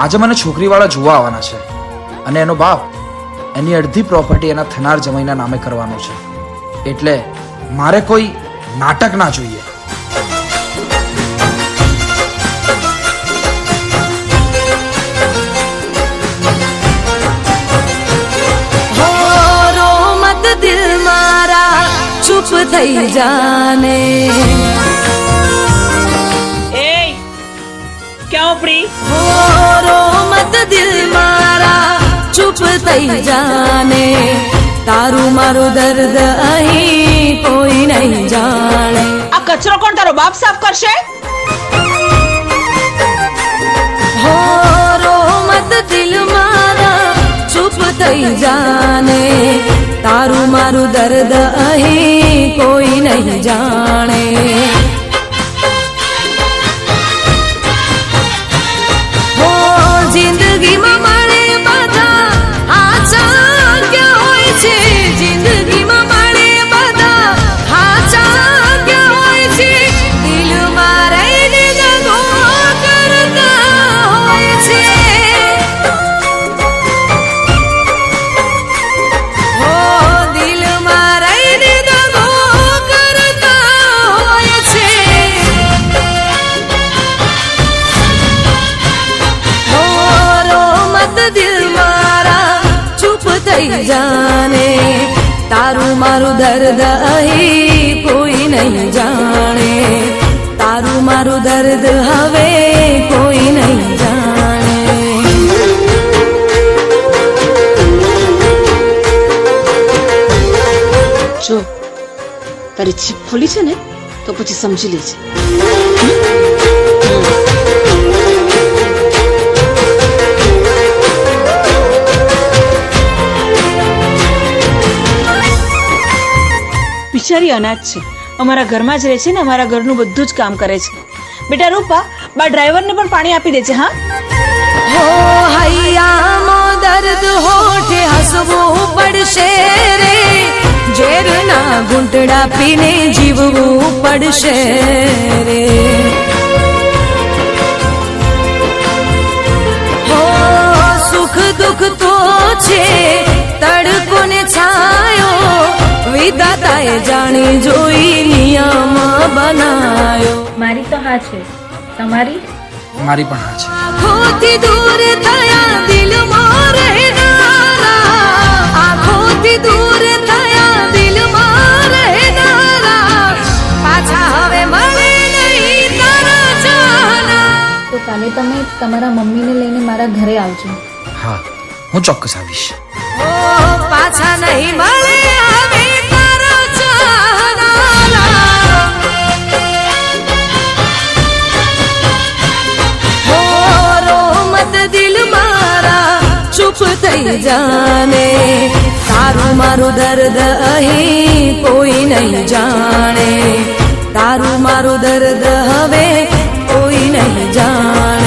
આજે મને છોકરીવાળા જોવા આવવાના છે અને એનો બાપ એની અડધી પ્રોપર્ટી એના થનાર જમાઈના નામે કરવાનો છે. એટલે મારે કોઈ નાટક ના જોઈએ. થઈ જાને. દિલ મારા ચૂપ થઈ જાને તારું મારું દર્દ અહીં કોઈ નહીં જાણે આ કચરો કોણ તારો બાપ સાફ કરશે હો રો મત દિલ મારા ચૂપ થઈ જાને તારું મારું દર્દ અહીં કોઈ નહીં જાણે દિલ મારા ચૂપ થઈ જાને તારું મારું દર્દ અહીં કોઈ નહીં જાણે તારું મારું દર્દ હવે કોઈ નહીં જાણે જો, તારી જીભ ખોલી છે ને, તો પછી સમજી લેજે. બિચારી અનાજ છે. અમારા ઘરમાં જ રહે છે ને, અમારા ઘરનું બધું જ કામ કરે છે. બેટા રૂપા, બા ડ્રાઈવરને પણ પાણી આપી દેજે, હા? હો હૈયામો દર્દ હોઠે હસવું પડશે રે. ઝેરના ઘૂંટડા પીને જીવવું પડશે રે. જાણી જોઈ નિયમ બનાયો. મારી તો હા છે. તમારી? મારી પણ હા છે. આંખોથી દૂર થયા દિલમાં રહેનારા. આંખોથી દૂર થયા દિલમાં રહેનારા. પાછા હવે મળે નહીં તારા જાના તો કાલે તમે તમારા મમ્મીને લઈને મારા ઘરે આવજો. હા હું ચોક્કસ આવીશ. પાછા નહીં મળે હવે જાને તારું મારું દર્દ અહીં કોઈ નહીં જાણે. તારું મારું દર્દ હવે કોઈ નહીં જાણે.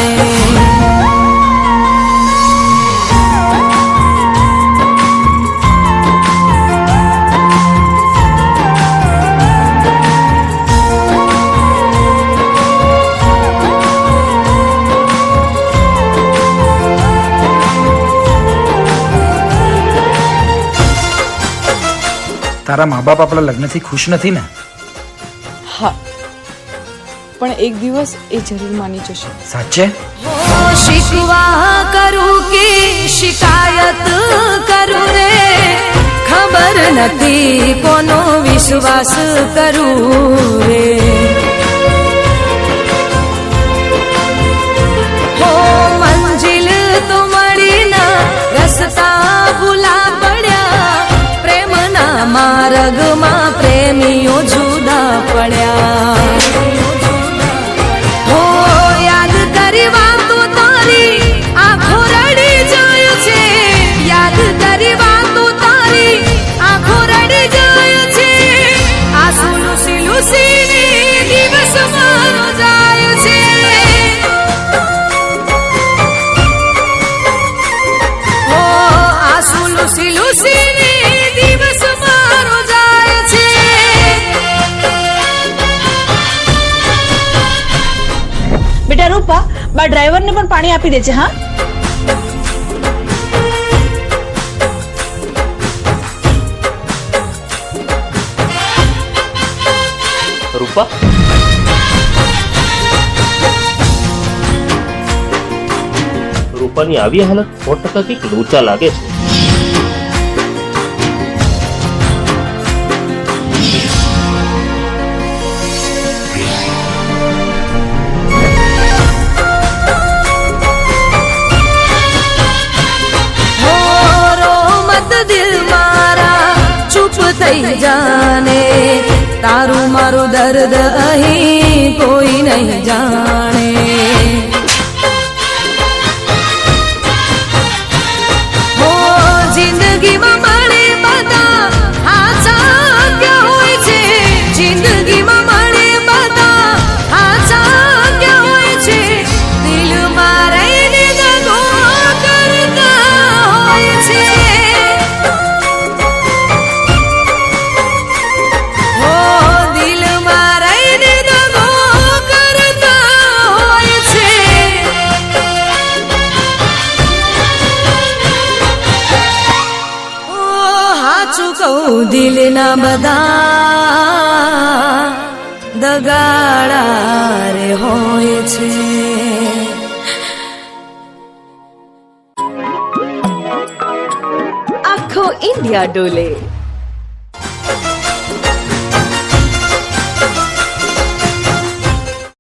તારા મા બાપ આપણા લગ્નથી ખુશ નથી ને? હા. પણ એક દિવસ એ જરૂર માની જશે. સાચે? શિકવા કરું કે શિકાયત કરું રે? ખબર નથી કોનો વિશ્વાસ કરું રે? પણ આપી દેજે હા? રૂપા? રૂપાની આવી હાલત સો ટકા કંઈક લોચા લાગે છે. થઈ જાને. તારું મારું દર્દ અહીં કોઈ નહીં જાણે. દિલના બધા દગાડા હોય છે આખો ઇન્ડિયા ડોલે